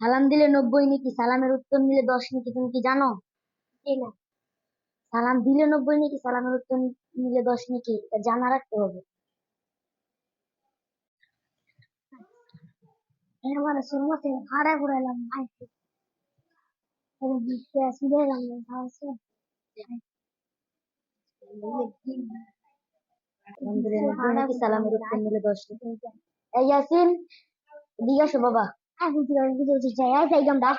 সালাম দিলে নব্বই নাকি? সালামের উত্তর নিলে দশ নাকি? তুমি কি জানো? সালাম দিলে নব্বই নাকি? সালামের উত্তর নিলে দশ নাকি? জানা রাখতে হবে। সালামের নিলে দশ এই জিজ্ঞাসা বাবা। আর হুজুর হুজুর যাই আর যাই গম দা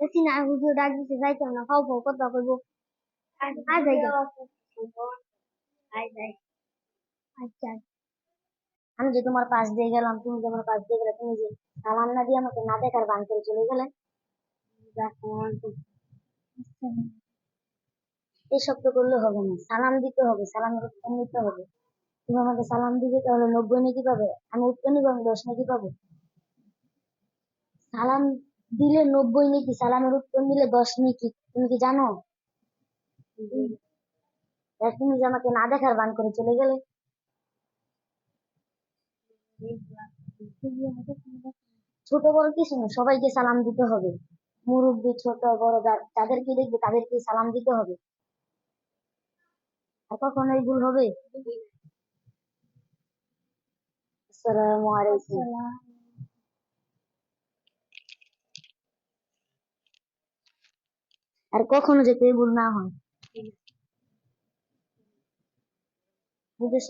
দেখি না হুজুর ডাক দিতে যাইতাম না খাও খাও কথা কইবো আর যাই গম আচ্ছা আমি যে তোমার পাশ দিয়ে গেলাম তুমি যে আমার পাশ দিয়ে গেলে তুমি যে সালাম না দিয়ে আমাকে না দেখার বান করে চলে গেলে। এই শব্দ করলে হবে না। সালাম দিতে হবে সালাম নিতে হবে। তুমি আমাকে সালাম দিবে, তাহলে নব্বই নাকি পাবে? আমি উত্তর নিবো, আমি দশ নাকি পাবো? সালাম দিলে নব্বই নাকি? সালামের উত্তর নিলে দশ নাকি? তুমি কি জানো? তুমি যে আমাকে না দেখার বান করে চলে গেলে। ছোট বড় কিছু না, সবাইকে সালাম দিতে হবে। মুরব্বী, ছোট, বড় যাদেরকে দেখবে তাদেরকে সালাম দিতে হবে। আর কখনো এই ভুল হবে? আসসালামু আলাইকুম। আর কখনো যাতে ভুল না হয়। বুঝেছ?